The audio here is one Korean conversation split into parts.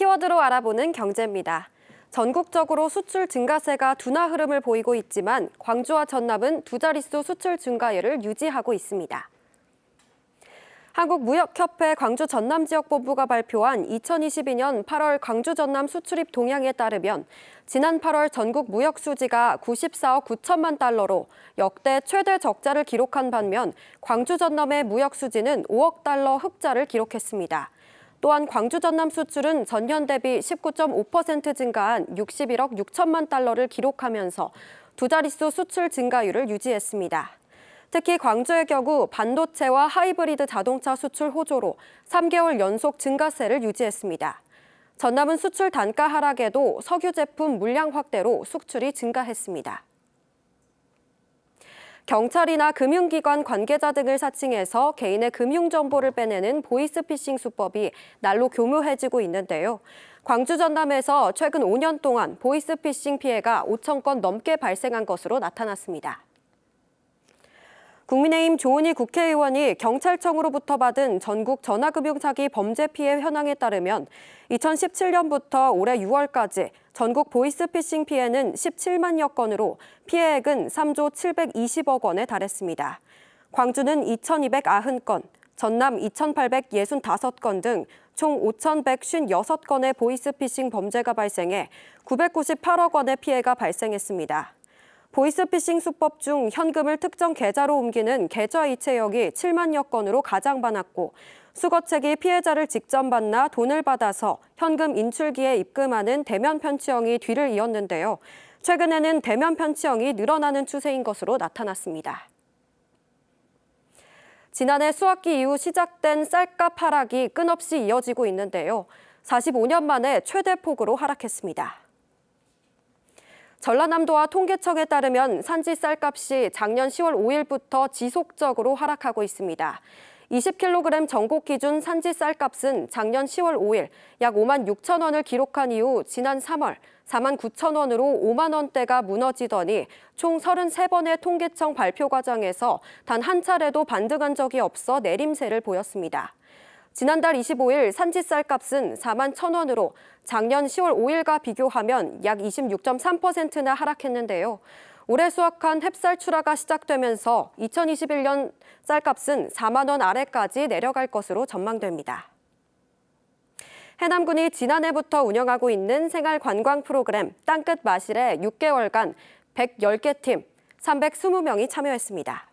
키워드로 알아보는 경제입니다. 전국적으로 수출 증가세가 둔화 흐름을 보이고 있지만 광주와 전남은 두 자릿수 수출 증가율을 유지하고 있습니다. 한국무역협회 광주 전남 지역 본부가 발표한 2022년 8월 광주 전남 수출입 동향에 따르면 지난 8월 전국 무역 수지가 94억 9천만 달러로 역대 최대 적자를 기록한 반면 광주 전남의 무역 수지는 5억 달러 흑자를 기록했습니다. 또한 광주 전남 수출은 전년 대비 19.5% 증가한 61억 6천만 달러를 기록하면서 두 자릿수 수출 증가율을 유지했습니다. 특히 광주의 경우 반도체와 하이브리드 자동차 수출 호조로 3개월 연속 증가세를 유지했습니다. 전남은 수출 단가 하락에도 석유 제품 물량 확대로 수출이 증가했습니다. 경찰이나 금융기관 관계자 등을 사칭해서 개인의 금융정보를 빼내는 보이스피싱 수법이 날로 교묘해지고 있는데요. 광주 전남에서 최근 5년 동안 보이스피싱 피해가 5천 건 넘게 발생한 것으로 나타났습니다. 국민의힘 조은희 국회의원이 경찰청으로부터 받은 전국 전화금융 사기 범죄 피해 현황에 따르면 2017년부터 올해 6월까지 전국 보이스피싱 피해는 17만여 건으로 피해액은 3조 720억 원에 달했습니다. 광주는 2,290건, 전남 2,865건 등 총 5,156건의 보이스피싱 범죄가 발생해 998억 원의 피해가 발생했습니다. 보이스피싱 수법 중 현금을 특정 계좌로 옮기는 계좌 이체역이 7만여 건으로 가장 많았고 수거책이 피해자를 직접 만나 돈을 받아서 현금 인출기에 입금하는 대면 편취형이 뒤를 이었는데요. 최근에는 대면 편취형이 늘어나는 추세인 것으로 나타났습니다. 지난해 수학기 이후 시작된 쌀값 하락이 끊없이 이어지고 있는데요. 45년 만에 최대 폭으로 하락했습니다. 전라남도와 통계청에 따르면 산지 쌀값이 작년 10월 5일부터 지속적으로 하락하고 있습니다. 20kg 전국 기준 산지 쌀값은 작년 10월 5일 약 5만 6천 원을 기록한 이후 지난 3월 4만 9천 원으로 5만 원대가 무너지더니 총 33번의 통계청 발표 과정에서 단 한 차례도 반등한 적이 없어 내림세를 보였습니다. 지난달 25일 산지 쌀 값은 4만 1천 원으로 작년 10월 5일과 비교하면 약 26.3%나 하락했는데요. 올해 수확한 햅쌀 출하가 시작되면서 2021년 쌀값은 4만 원 아래까지 내려갈 것으로 전망됩니다. 해남군이 지난해부터 운영하고 있는 생활 관광 프로그램 땅끝 마실에 6개월간 110개 팀 320명이 참여했습니다.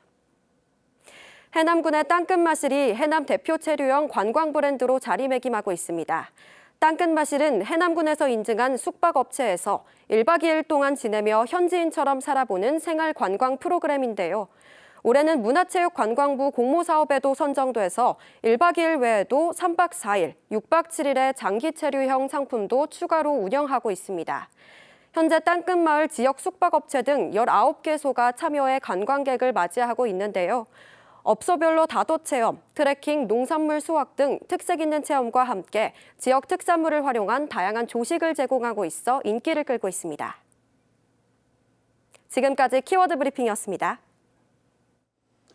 해남군의 땅끝 마실이 해남 대표 체류형 관광 브랜드로 자리매김하고 있습니다. 땅끝 마실은 해남군에서 인증한 숙박업체에서 1박 2일 동안 지내며 현지인처럼 살아보는 생활 관광 프로그램인데요. 올해는 문화체육관광부 공모사업에도 선정돼서 1박 2일 외에도 3박 4일, 6박 7일의 장기 체류형 상품도 추가로 운영하고 있습니다. 현재 땅끝마을 지역 숙박업체 등 19개소가 참여해 관광객을 맞이하고 있는데요. 업소별로 다도 체험, 트레킹, 농산물 수확 등 특색 있는 체험과 함께 지역 특산물을 활용한 다양한 조식을 제공하고 있어 인기를 끌고 있습니다. 지금까지 키워드 브리핑이었습니다.